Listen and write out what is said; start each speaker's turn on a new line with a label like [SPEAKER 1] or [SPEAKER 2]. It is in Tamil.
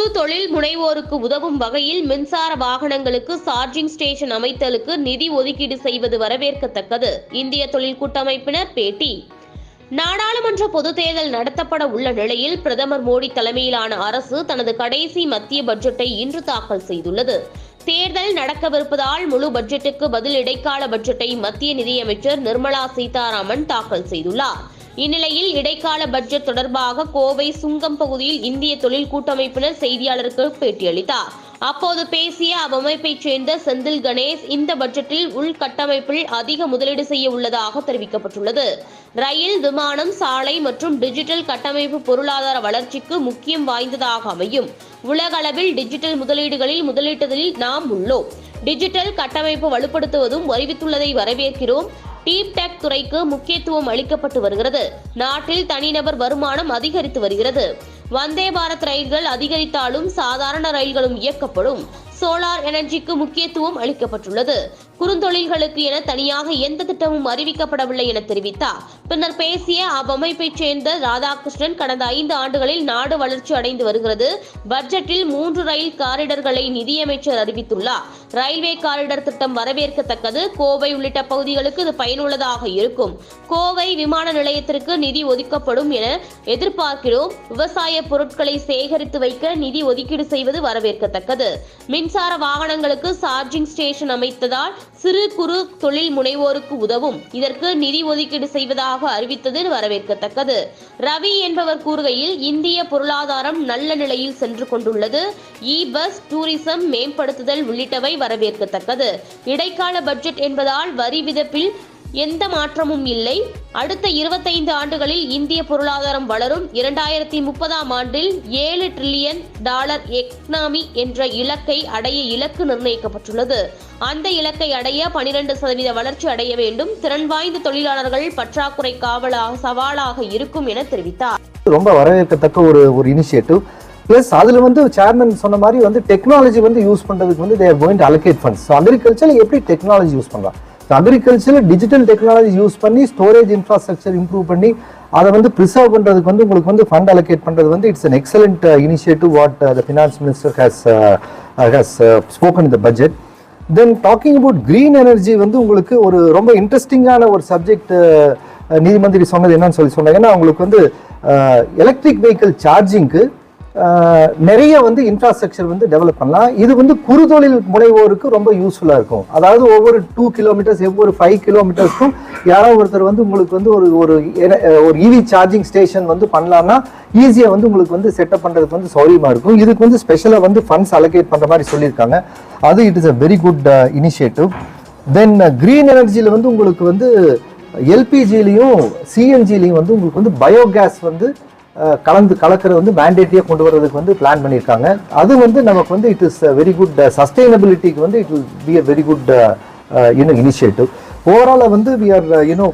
[SPEAKER 1] குறு தொழில் முனைவோருக்கு உதவும் வகையில் மின்சார வாகனங்களுக்கு சார்ஜிங் ஸ்டேஷன் அமைத்தலுக்கு நிதி ஒதுக்கீடு செய்வது வரவேற்கத்தக்கது. இந்திய தொழில் கூட்டமைப்பினர் பேட்டி. நாடாளுமன்ற பொதுத் தேர்தல் நடத்தப்பட உள்ள நிலையில் பிரதமர் மோடி தலைமையிலான அரசு தனது கடைசி மத்திய பட்ஜெட்டை இன்று தாக்கல் செய்துள்ளது. தேர்தல் நடக்கவிருப்பதால் முழு பட்ஜெட்டுக்கு பதில் இடைக்கால பட்ஜெட்டை மத்திய நிதியமைச்சர் நிர்மலா சீதாராமன் தாக்கல் செய்துள்ளார். இந்நிலையில் இடைக்கால பட்ஜெட் தொடர்பாக கோவை சுங்கம் பகுதியில் இந்திய தொழில் கூட்டமைப்பினர் செய்தியாளருக்கு பேட்டியளித்தார். அப்போது பேசிய அவ்வமைப்பைச் சேர்ந்த செந்தில் கணேஷ் இந்த பட்ஜெட்டில் உள்கட்டமைப்பில் அதிக முதலீடு செய்ய உள்ளதாக தெரிவிக்கப்பட்டுள்ளது. ரயில் விமானம் சாலை மற்றும் டிஜிட்டல் கட்டமைப்பு பொருளாதார வளர்ச்சிக்கு முக்கியம் வாய்ந்ததாக அமையும். உலகளவில் டிஜிட்டல் முதலீடுகளில் முதலீட்டதில் நாம் உள்ளோம். டிஜிட்டல் கட்டமைப்பு வலுப்படுத்துவதும் அறிவித்துள்ளதை வரவேற்கிறோம். டீப்டெக் துறைக்கு முக்கியத்துவம் அளிக்கப்பட்டு வருகிறது. நாட்டில் தனிநபர் வருமானம் அதிகரித்து வருகிறது. வந்தே பாரத் ரயில்கள் அதிகரித்தாலும் சாதாரண ரயில்களும் இயக்கப்படும். சோலார் எனர்ஜிக்கு முக்கியத்துவம் அளிக்கப்பட்டுள்ளது. குறுந்தொழில்களுக்கு என தனியாக எந்த திட்டமும் அறிவிக்கப்படவில்லை என தெரிவித்தார். பின்னர் பேசிய அவ்வமைப்பைச் சேர்ந்த ராதாகிருஷ்ணன் கடந்த ஐந்து ஆண்டுகளில் நாடு வளர்ச்சி அடைந்து வருகிறது. பட்ஜெட்டில் மூன்று ரயில் காரிடர்களை நிதியமைச்சர் அறிவித்துள்ளார். ரயில்வே காரிடர் திட்டம் வரவேற்கத்தக்கது. கோவை உள்ளிட்ட பகுதிகளுக்கு இது பயனுள்ளதாக இருக்கும். கோவை விமான நிலையத்திற்கு நிதி ஒதுக்கப்படும் என எதிர்பார்க்கிறோம். விவசாய பொருட்களை சேகரித்து வைக்க நிதி ஒதுக்கீடு செய்வது வரவேற்கத்தக்கது. மின்சார வாகனங்களுக்கு சார்ஜிங் ஸ்டேஷன் அமைத்ததால் சிறு குறு தொழில் முனைவோருக்கு உதவும். இதற்கு நிதி ஒதுக்கீடு செய்வதாக அறிவித்தது வரவேற்கத்தக்கது. ரவி என்பவர் கூறுகையில் இந்திய பொருளாதாரம் நல்ல நிலையில் சென்று கொண்டுள்ளது. இ பஸ் டூரிசம் மேம்படுத்துதல் உள்ளிட்டவை வரவேற்கத்தக்கது. இடைக்கால பட்ஜெட் என்பதால் வரி விதப்பில் எந்த மாற்றமும் இல்லை. அடுத்த இருபத்தைந்து ஆண்டுகளில் இந்திய பொருளாதாரம் வளரும். இரண்டாயிரத்தி முப்பதாம் ஆண்டில் ஏழு டிரில்லியன் டாலர் எக்னாமி என்ற இலக்கை அடைய இலக்கு நிர்ணயிக்கப்பட்டுள்ளது. அந்த இலக்கை அடைய பனிரெண்டு சதவீத வளர்ச்சி அடைய வேண்டும். திறன் வாய்ந்த தொழிலாளர்கள் பற்றாக்குறை காவலாக சவாலாக இருக்கும் என தெரிவித்தார்.
[SPEAKER 2] ரொம்ப வரவேற்கத்தக்க ஒரு ஒரு இனிஷியேட்டிவ் ப்ளஸ் அதில் வந்து சேர்மன் சொன்ன மாதிரி வந்து டெக்னாலஜி வந்து யூஸ் பண்ணுறதுக்கு வந்து they're going allocate funds so அக்ரிகல்ச்சரில் எப்படி டெக்னாலஜி யூஸ் பண்ணலாம் ஸோ அக்ரிகல்ச்சரில் டிஜிட்டல் டெக்னாலஜி யூஸ் பண்ணி ஸ்டோரேஜ் இன்ஃப்ராஸ்ட்ரக்சர் இம்ப்ரூவ் பண்ணி அதை வந்து ப்ரிசர்வ் பண்ணுறதுக்கு வந்து உங்களுக்கு வந்து ஃபண்ட் அலோகேட் பண்ணுறது வந்து it's an excellent initiative what the finance minister has has spoken இந்த the budget then talking about green energy வந்து உங்களுக்கு ஒரு ரொம்ப இன்ட்ரெஸ்டிங்கான ஒரு சப்ஜெக்ட் uh, நீதிமந்திரி சொன்னது என்னன்னு சொல்லி சொன்னாங்க ஏன்னா உங்களுக்கு வந்து எலக்ட்ரிக் வெஹிக்கிள் சார்ஜிங்க்கு நிறைய வந்து இன்ஃப்ராஸ்ட்ரக்சர் வந்து டெவலப் பண்ணலாம். இது வந்து குறுதொழில் முனைவோருக்கு ரொம்ப யூஸ்ஃபுல்லாக இருக்கும். அதாவது ஒவ்வொரு டூ கிலோமீட்டர்ஸ் ஒவ்வொரு ஃபைவ் கிலோமீட்டர்ஸ்க்கும் யாரோ ஒருத்தர் வந்து உங்களுக்கு வந்து ஒரு ஒரு ஒரு இவி சார்ஜிங் ஸ்டேஷன் வந்து பண்ணலாம்னா ஈஸியாக வந்து உங்களுக்கு வந்து செட்டப் பண்ணுறதுக்கு வந்து சௌரியமாக இருக்கும். இதுக்கு வந்து ஸ்பெஷலாக வந்து ஃபண்ட்ஸ் அலோகேட் பண்ணுற மாதிரி சொல்லியிருக்காங்க. அது it is a very good initiative then green எனர்ஜியில் வந்து உங்களுக்கு வந்து எல்பிஜிலையும் சிஎன்ஜிலையும் வந்து உங்களுக்கு வந்து பயோகேஸ் வந்து கலந்து கலக்கிறது வந்து மேண்டேட்டியாக கொண்டு வரதுக்கு வந்து பிளான் பண்ணியிருக்காங்க. அது வந்து நமக்கு வந்து இட் இஸ் வெரி குட் சஸ்டைனபிலிட்டிக்கு வந்து it will be a very good you know initiative ஓவராலாக வந்து வி ஆர் யூனோ